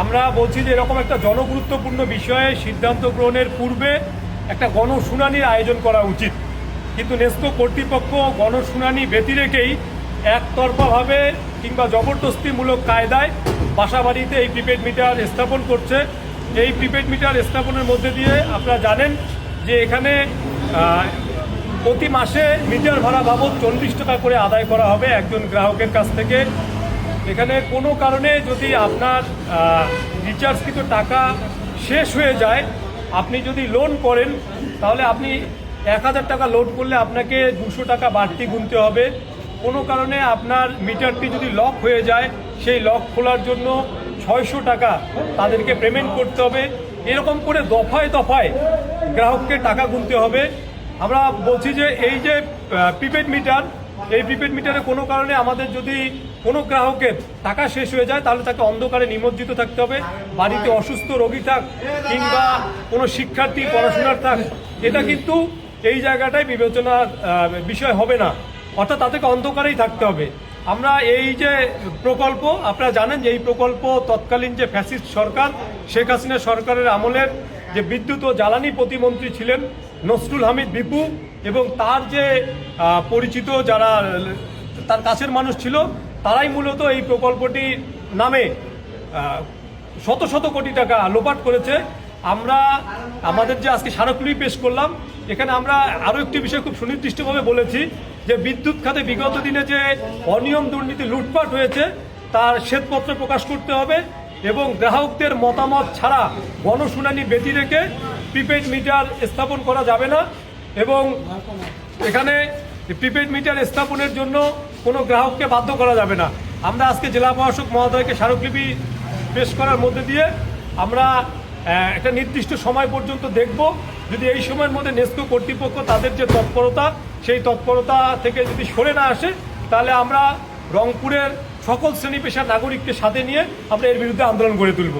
আমরা বলছি যে এরকম একটা জনগুরুত্বপূর্ণ বিষয়ে সিদ্ধান্ত গ্রহণের পূর্বে একটা গণশুনানির আয়োজন করা উচিত। কিন্তু নেস্কো কর্তৃপক্ষ গণশুনানি ব্যতি রেখেই একতরফাভাবে কিংবা জবরদস্তিমূলক কায়দায় বাসাবাড়িতে এই প্রিপেড মিটার স্থাপন করছে। এই প্রিপেড মিটার স্থাপনের মধ্যে দিয়ে আপনারা জানেন যে এখানে প্রতি মাসে মিটার ভাড়া বাবদ চল্লিশ টাকা করে আদায় করা হবে একজন গ্রাহকের কাছ থেকে। এখানে কোনো কারণে যদি আপনার রিচার্জকৃত টাকা শেষ হয়ে যায়, আপনি যদি লোন করেন, তাহলে আপনি এক হাজার টাকা লোড করলে আপনাকে দুশো টাকা বাড়তি গুনতে হবে। কোনো কারণে আপনার মিটারটি যদি লক হয়ে যায়, সেই লক খোলার জন্য ছয়শো টাকা তাদেরকে পেমেন্ট করতে হবে। এরকম করে দফায় দফায় গ্রাহককে টাকা গুনতে হবে। আমরা বলছি যে, এই যে প্রিপেড মিটার এই প্রিপেড মিটারে কোনো কারণে আমাদের যদি কোনো গ্রাহকের টাকা শেষ হয়ে যায়, তাহলে তাকে অন্ধকারে নিমজ্জিত থাকতে হবে। বাড়িতে অসুস্থ রোগী থাক কিংবা কোনো শিক্ষার্থী, পড়াশোনার থাক, এটা কিন্তু এই জায়গাটায় বিবেচনার বিষয় হবে না। অর্থাৎ তাদেরকে অন্ধকারেই থাকতে হবে। আমরা এই যে প্রকল্প, আপনারা জানেন যে এই প্রকল্প তৎকালীন যে ফ্যাসিস্ট সরকার, শেখ হাসিনা সরকারের আমলের যে বিদ্যুৎ ও জ্বালানি প্রতিমন্ত্রী ছিলেন নসরুল হামিদ বিপু এবং তার যে পরিচিত যারা, তার কাছের মানুষ ছিল, তারাই মূলত এই প্রকল্পটি নামে শত শত কোটি টাকা লোপাট করেছে। আমরা, আমাদের যে আজকে স্মারকলিপি পেশ করলাম, এখানে আমরা আরও একটি বিষয় খুব সুনির্দিষ্টভাবে বলেছি যে বিদ্যুৎ খাতে বিগত দিনে যে অনিয়ম দুর্নীতি লুটপাট হয়েছে, তার শ্বেতপত্র প্রকাশ করতে হবে এবং গ্রাহকদের মতামত ছাড়া গণশুনানি ব্যতি রেখে প্রিপেড মিটার স্থাপন করা যাবে না এবং এখানে প্রিপেড মিটার স্থাপনের জন্য কোনো গ্রাহককে বাধ্য করা যাবে না। আমরা আজকে জেলা প্রশাসক মহোদয়কে স্মারকলিপি পেশ করার মধ্যে দিয়ে আমরা একটা নির্দিষ্ট সময় পর্যন্ত দেখব। যদি এই সময়ের মধ্যে নেস্কো কর্তৃপক্ষ তাদের যে তৎপরতা, সেই তৎপরতা থেকে যদি সরে না আসে, তাহলে আমরা রংপুরের সকল শ্রেণি পেশার নাগরিককে সাথে নিয়ে আমরা এর বিরুদ্ধে আন্দোলন গড়ে তুলব।